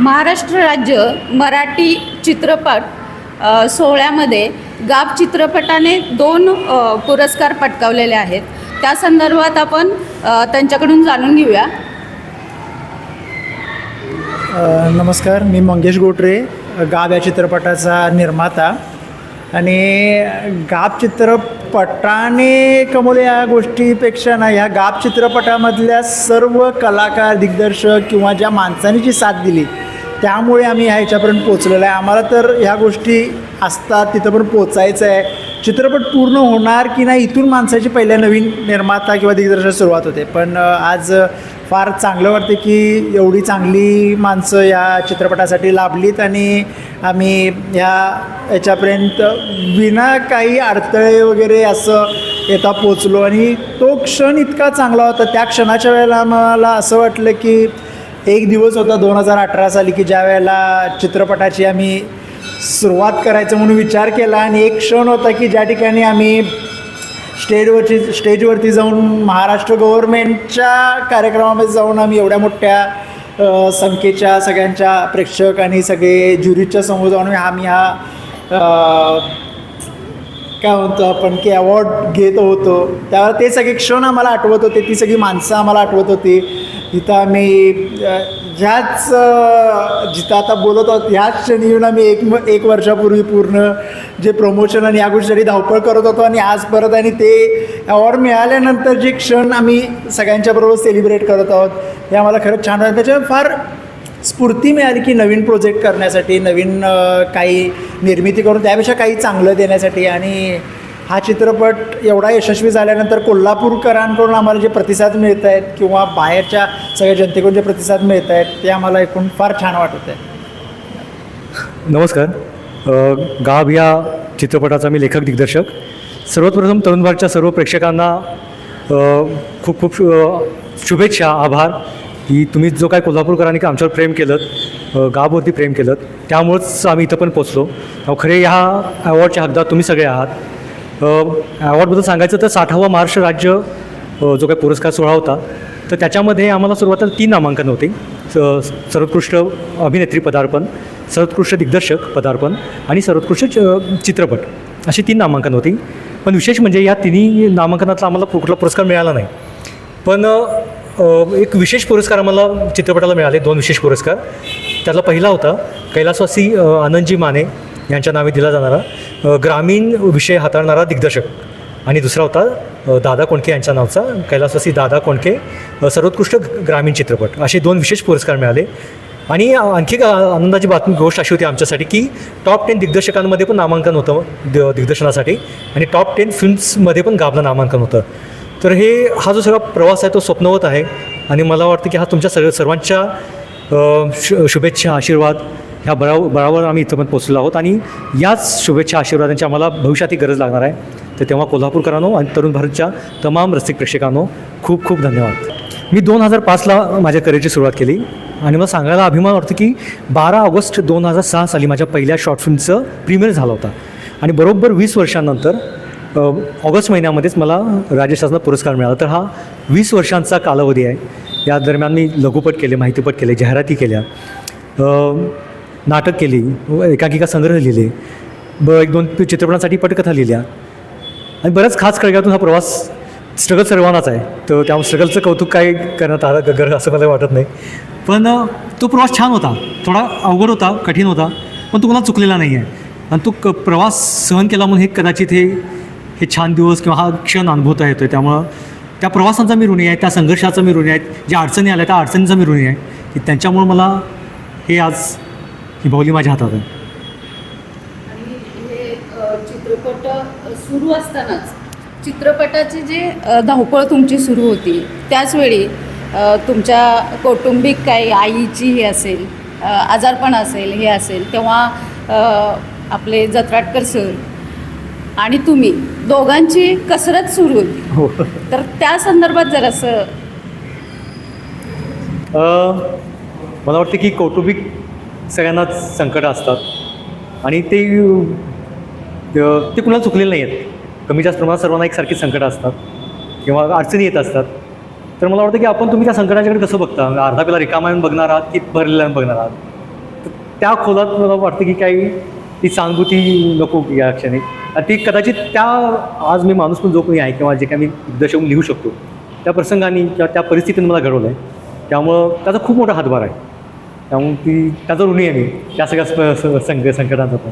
महाराष्ट्र राज्य मराठी चित्रपट सोहळ्यामध्ये गाप चित्रपटाने दोन पुरस्कार पटकावलेले आहेत. त्या संदर्भात आपण त्यांच्याकडून जाणून घेऊया. नमस्कार मी मंगेश गोटरे गाब या चित्रपटाचा निर्माता. आणि गाब चित्रपटाने कमवल्या या गोष्टीपेक्षा ना ह्या गाब चित्रपटामधल्या सर्व कलाकार दिग्दर्शक किंवा ज्या माणसांनी जी साथ दिली त्यामुळे आम्ही ह्या ह्याच्यापर्यंत पोचलेलो आहे. आम्हाला तर ह्या गोष्टी असतात तिथंपर्यंत पोचायचं आहे. चित्रपट पूर्ण होणार की नाही इथून माणसाची पहिल्या नवीन निर्माता किंवा दिग्दर्शक सुरुवात होते. पण आज फार चांगलं वाटतं की एवढी चांगली माणसं या चित्रपटासाठी लाभलीत आणि आम्ही ह्या याच्यापर्यंत विना काही अडथळे वगैरे असं येता पोचलो आणि तो क्षण इतका चांगला होता. त्या क्षणाच्या वेळेला आम्हाला असं वाटलं की एक दिवस होता दोन हजार अठरा साली की ज्या वेळेला चित्रपटाची आम्ही सुरुवात करायचं म्हणून विचार केला आणि एक क्षण होता की ज्या ठिकाणी आम्ही स्टेजवरची स्टेजवरती जाऊन महाराष्ट्र गव्हर्मेंटच्या कार्यक्रमामध्ये जाऊन आम्ही एवढ्या मोठ्या संख्येच्या सगळ्यांच्या प्रेक्षक आणि सगळे ज्युरीच्या समोर जाऊन आम्ही हा काय म्हणतो आपण की अवॉर्ड घेत होतो. त्यावर ते सगळे क्षण आम्हाला आठवत होते ती सगळी माणसं आम्हाला आठवत होती. इथं आम्ही ह्याच जिथं आता बोलत आहोत ह्याच क्षणी येऊन आम्ही एक एक वर्षापूर्वी पूर्ण जे प्रमोशन आणि या गोष्टीसाठी धावपळ करत होतो आणि आज परत आणि ते अवॉर्ड मिळाल्यानंतर जे क्षण आम्ही सगळ्यांच्याबरोबर सेलिब्रेट करत आहोत हे आम्हाला खरंच छान वाटतं. त्याच्यामुळे फार स्फूर्ती मिळाली की नवीन प्रोजेक्ट करण्यासाठी नवीन काही निर्मिती करून त्यापेक्षा काही चांगलं देण्यासाठी आणि हा चित्रपट एवढा यशस्वी झाल्यानंतर कोल्हापूरकरांकडून आम्हाला जे प्रतिसाद मिळत आहेत किंवा बाहेरच्या सगळ्या जनतेकडून जे प्रतिसाद मिळत आहेत ते आम्हाला ऐकून फार छान वाटत आहे. नमस्कार. गाव गाभ या चित्रपटाचा मी लेखक दिग्दर्शक. सर्वप्रथम तरुण भारतच्या सर्व प्रेक्षकांना खूप खूप शुभेच्छा आभार. की तुम्ही जो काय कोल्हापूरकरांनी का आमच्यावर प्रेम केलं अ, गाभवरती प्रेम केलं त्यामुळंच आम्ही इथं पण पोचलो खरे ह्या अवॉर्डच्या हकदार तुम्ही सगळे आहात. अवॉर्डबद्दल सांगायचं तर साठावा महाराष्ट्र राज्य जो काही पुरस्कार सोहळा होता तर त्याच्यामध्ये आम्हाला सुरुवातीला तीन नामांकन होते. स- सर्वोत्कृष्ट अभिनेत्री पदार्पण सर्वोत्कृष्ट दिग्दर्शक पदार्पण आणि सर्वोत्कृष्ट च- चित्रपट अशी तीन नामांकन होती. पण विशेष म्हणजे या तिन्ही नामांकनातला आम्हाला कुठला पुरस्कार मिळाला नाही. पण एक विशेष पुरस्कार आम्हाला चित्रपटाला मिळाले दोन विशेष पुरस्कार. त्यातला पहिला होता कैलासवासी आनंदजी माने यांच्या नावे दिला जाणारा ग्रामीण विषय हाताळणारा दिग्दर्शक. आणि दुसरा होता दादा कोंडके यांच्या नावचा कैलासवासी दादा कोंडके सर्वोत्कृष्ट ग्रामीण चित्रपट. असे दोन विशेष पुरस्कार मिळाले. आणि आणखी एक आनंदाची बातमी गोष्ट अशी होती आमच्यासाठी की टॉप टेन दिग्दर्शकांमध्ये पण नामांकन होतं द दिग्दर्शनासाठी. आणि टॉप टेन फिल्म्समध्ये पण गाबलं नामांकन होतं. तर हे हा जो सगळा प्रवास आहे तो स्वप्नवत आहे. आणि मला वाटतं की हा तुमच्या सगळ्या सर्वांच्या शु शुभेच्छा आशीर्वाद ह्या बळाव बळावर आम्ही इथं पण पोचलेलो आहोत आणि याच शुभेच्छा आशीर्वादांची आम्हाला भविष्यात गरज लागणार आहे. तर तेव्हा कोल्हापूरकरांनो आणि तरुण भारतच्या तमाम रसिक प्रेक्षकांनो खूप खूप धन्यवाद. मी दोन हजार पाचला माझ्या करिअरची सुरुवात केली आणि मला सांगायला अभिमान वाटतो की बारा ऑगस्ट दोन हजार सहा साली माझ्या पहिल्या शॉर्ट फिल्मचं प्रीमियर झाला होता. आणि बरोबर वीस वर्षांनंतर ऑगस्ट महिन्यामध्येच मला राज्य शासनात पुरस्कार मिळाला. तर हा वीस वर्षांचा कालावधी आहे. या दरम्यान मी लघुपट केले माहितीपट केले जाहिराती केल्या. नाटक केली एकांकिका संग्रह लिहिले ब एक दोन चित्रपटांसाठी पटकथा लिहिल्या. आणि बऱ्याच खास खळग्यातून हा प्रवास स्ट्रगल सर्वांनाच आहे. तर त्या स्ट्रगलचं कौतुक काय करण्यात आलं गरज असं मला वाटत नाही. पण तो प्रवास छान होता. थोडा अवघड होता कठीण होता पण तो कोणाला चुकलेला नाही आहे आणि तो क प्रवास सहन केला म्हणून हे कदाचित हे हे छान दिवस किंवा हा क्षण अनुभवता येतो आहे त्यामुळं त्या प्रवासांचा मी ऋणी आहे त्या संघर्षाचा मी ऋणी आहे ज्या अडचणी आल्या त्या अडचणींचा मी ऋणी आहे. की त्यांच्यामुळं मला हे आज ही बाहुली माझ्या हातात आहे. आणि हे अ, चित्रपट अ, सुरू असतानाच चित्रपटाची जे अ, धावपळ तुमची सुरू होती त्याचवेळी अ, तुमच्या कौटुंबिक काही आईची हे असेल अ, आजारपण असेल हे असेल तेव्हा अ, आपले जत्राटकर सर आणि तुम्ही दोघांची कसरत सुरू होती. हो. तर त्या संदर्भात जरासं अ, मला वाटतं की कौटुंबिक सगळ्यांनाच संकट असतात. आणि ते ते कुणाला चुकलेले नाही आहेत कमी जास्त प्रमाणात सर्वांना एकसारखी संकट असतात. किंवा अडचणी येत असतात. तर मला वाटतं की आपण तुम्ही त्या संकटाच्याकडे कसं बघता? अर्धा पेला रिकामा बघणार आहात की भरलेला बघणार आहात? तर त्या खोलात मला वाटतं की काही ती सहानुभूती नको या क्षणी. ती कदाचित त्या आज मी माणूस पण जो कोणी आहे किंवा जे काही मी दिग्दर्शक लिहू शकतो. त्या प्रसंगाने किंवा त्या परिस्थितीने मला घडवलं आहे त्यामुळं त्याचा खूप मोठा हातभार आहे. त्यामुळे ती त्याचा ऋणी आहे मी. त्या सगळ्या संक संकटांचा पण.